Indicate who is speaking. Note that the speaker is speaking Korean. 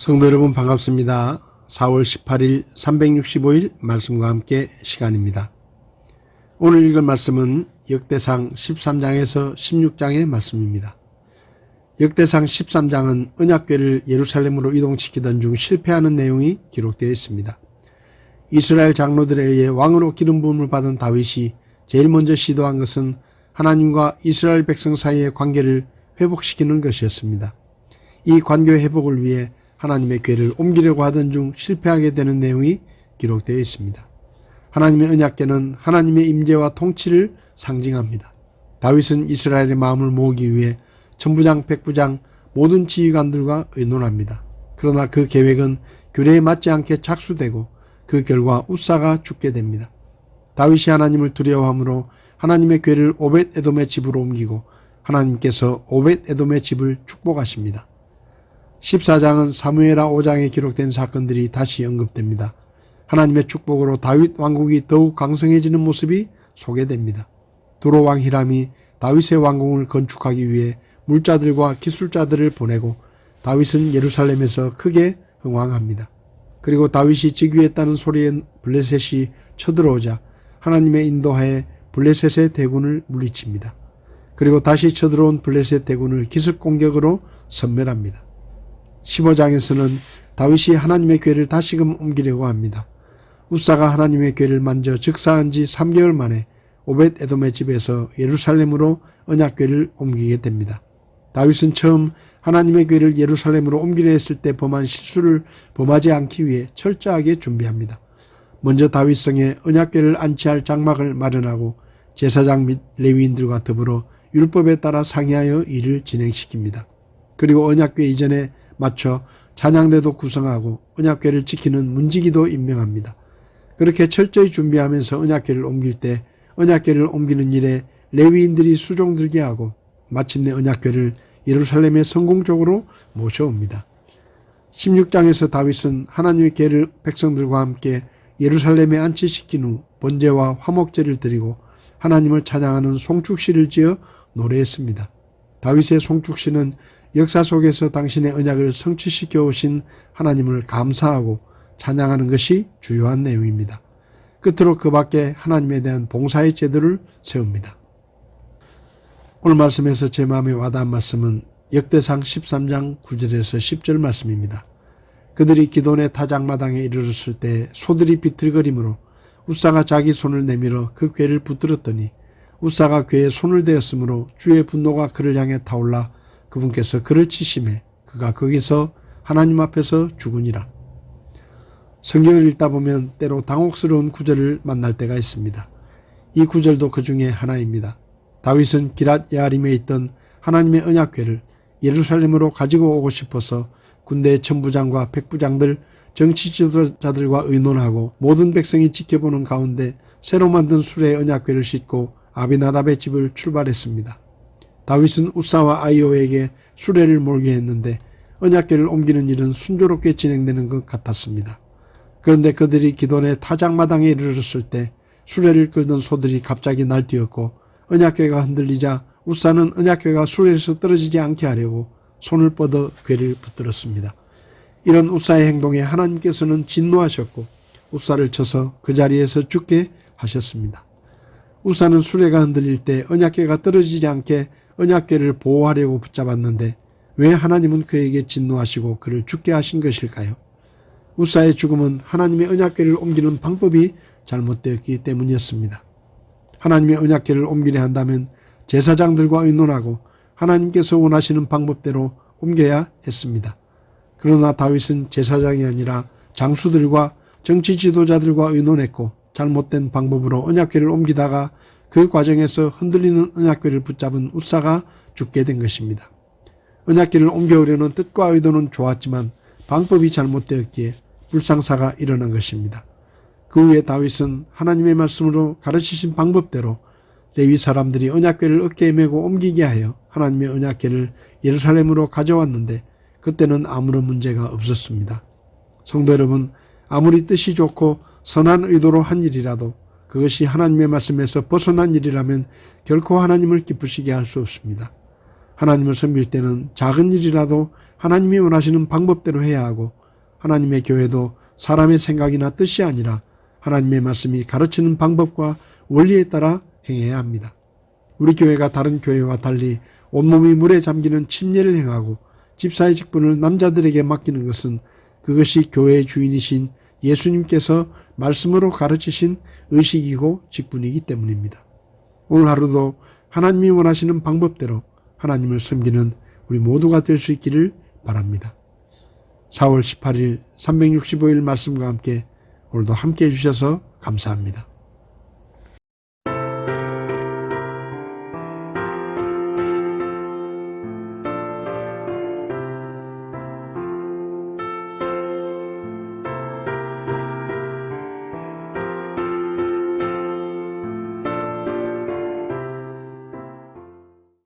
Speaker 1: 성도 여러분 반갑습니다. 4월 18일 365일 말씀과 함께 시간입니다. 오늘 읽을 말씀은 역대상 13장에서 16장의 말씀입니다. 역대상 13장은 언약궤를 예루살렘으로 이동시키던 중 실패하는 내용이 기록되어 있습니다. 이스라엘 장로들에 의해 왕으로 기름 부음을 받은 다윗이 제일 먼저 시도한 것은 하나님과 이스라엘 백성 사이의 관계를 회복시키는 것이었습니다. 이 관계 회복을 위해 하나님의 궤를 옮기려고 하던 중 실패하게 되는 내용이 기록되어 있습니다. 하나님의 언약궤는 하나님의 임재와 통치를 상징합니다. 다윗은 이스라엘의 마음을 모으기 위해 천부장, 백부장, 모든 지휘관들과 의논합니다. 그러나 그 계획은 규례에 맞지 않게 착수되고 그 결과 우사가 죽게 됩니다. 다윗이 하나님을 두려워하므로 하나님의 궤를 오벳 에돔의 집으로 옮기고 하나님께서 오벳 에돔의 집을 축복하십니다. 14장은 사무엘하 5장에 기록된 사건들이 다시 언급됩니다. 하나님의 축복으로 다윗 왕국이 더욱 강성해지는 모습이 소개됩니다. 두로 왕 히람이 다윗의 왕궁을 건축하기 위해 물자들과 기술자들을 보내고 다윗은 예루살렘에서 크게 흥왕합니다. 그리고 다윗이 즉위했다는 소리에 블레셋이 쳐들어오자 하나님의 인도하에 블레셋의 대군을 물리칩니다. 그리고 다시 쳐들어온 블레셋 대군을 기습 공격으로 섬멸합니다. 15장에서는 다윗이 하나님의 궤를 다시금 옮기려고 합니다. 우사가 하나님의 궤를 만져 즉사한 지 3개월 만에 오벳 에돔의 집에서 예루살렘으로 언약궤를 옮기게 됩니다. 다윗은 처음 하나님의 궤를 예루살렘으로 옮기려 했을 때 범한 실수를 범하지 않기 위해 철저하게 준비합니다. 먼저 다윗성에 언약궤를 안치할 장막을 마련하고 제사장 및 레위인들과 더불어 율법에 따라 상의하여 일을 진행시킵니다. 그리고 언약궤 이전에 맞춰 찬양대도 구성하고 언약궤를 지키는 문지기도 임명합니다. 그렇게 철저히 준비하면서 언약궤를 옮길 때 언약궤를 옮기는 일에 레위인들이 수종 들게 하고 마침내 언약궤를 예루살렘에 성공적으로 모셔옵니다. 16장에서 다윗은 하나님의 궤를 백성들과 함께 예루살렘에 안치시킨 후 번제와 화목제를 드리고 하나님을 찬양하는 송축시를 지어 노래했습니다. 다윗의 송축시는 역사 속에서 당신의 언약을 성취시켜 오신 하나님을 감사하고 찬양하는 것이 주요한 내용입니다. 끝으로 그 밖에 하나님에 대한 봉사의 제도를 세웁니다. 오늘 말씀에서 제 마음에 와닿은 말씀은 역대상 13장 9절에서 10절 말씀입니다. 그들이 기돈의 타작마당에 이르렀을 때 소들이 비틀거리므로 우사가 자기 손을 내밀어 그 괴를 붙들었더니 우사가 괴에 손을 대었으므로 주의 분노가 그를 향해 타올라 그분께서 그를 치심해 그가 거기서 하나님 앞에서 죽으니라. 성경을 읽다 보면 때로 당혹스러운 구절을 만날 때가 있습니다. 이 구절도 그 중에 하나입니다. 다윗은 기랏 야림에 있던 하나님의 언약궤를 예루살렘으로 가지고 오고 싶어서 군대의 천부장과 백부장들, 정치 지도자들과 의논하고 모든 백성이 지켜보는 가운데 새로 만든 수레의 언약궤를 싣고 아비나답의 집을 출발했습니다. 다윗은 우사와 아이오에게 수레를 몰게 했는데 언약궤를 옮기는 일은 순조롭게 진행되는 것 같았습니다. 그런데 그들이 기돈의 타작마당에 이르렀을 때 수레를 끌던 소들이 갑자기 날뛰었고 언약궤가 흔들리자 우사는 언약궤가 수레에서 떨어지지 않게 하려고 손을 뻗어 궤를 붙들었습니다. 이런 우사의 행동에 하나님께서는 진노하셨고 우사를 쳐서 그 자리에서 죽게 하셨습니다. 우사는 수레가 흔들릴 때 언약궤가 떨어지지 않게 언약궤를 보호하려고 붙잡았는데 왜 하나님은 그에게 진노하시고 그를 죽게 하신 것일까요? 우사의 죽음은 하나님의 언약궤를 옮기는 방법이 잘못되었기 때문이었습니다. 하나님의 언약궤를 옮기려 한다면 제사장들과 의논하고 하나님께서 원하시는 방법대로 옮겨야 했습니다. 그러나 다윗은 제사장이 아니라 장수들과 정치 지도자들과 의논했고 잘못된 방법으로 언약궤를 옮기다가 그 과정에서 흔들리는 언약궤를 붙잡은 우사가 죽게 된 것입니다. 언약궤를 옮겨오려는 뜻과 의도는 좋았지만 방법이 잘못되었기에 불상사가 일어난 것입니다. 그 후에 다윗은 하나님의 말씀으로 가르치신 방법대로 레위 사람들이 언약궤를 어깨에 메고 옮기게 하여 하나님의 언약궤를 예루살렘으로 가져왔는데 그때는 아무런 문제가 없었습니다. 성도 여러분, 아무리 뜻이 좋고 선한 의도로 한 일이라도 그것이 하나님의 말씀에서 벗어난 일이라면 결코 하나님을 기쁘시게 할 수 없습니다. 하나님을 섬길 때는 작은 일이라도 하나님이 원하시는 방법대로 해야 하고 하나님의 교회도 사람의 생각이나 뜻이 아니라 하나님의 말씀이 가르치는 방법과 원리에 따라 행해야 합니다. 우리 교회가 다른 교회와 달리 온몸이 물에 잠기는 침례를 행하고 집사의 직분을 남자들에게 맡기는 것은 그것이 교회의 주인이신 예수님께서 말씀으로 가르치신 의식이고 직분이기 때문입니다. 오늘 하루도 하나님이 원하시는 방법대로 하나님을 섬기는 우리 모두가 될 수 있기를 바랍니다. 4월 18일 365일 말씀과 함께 오늘도 함께 해주셔서 감사합니다.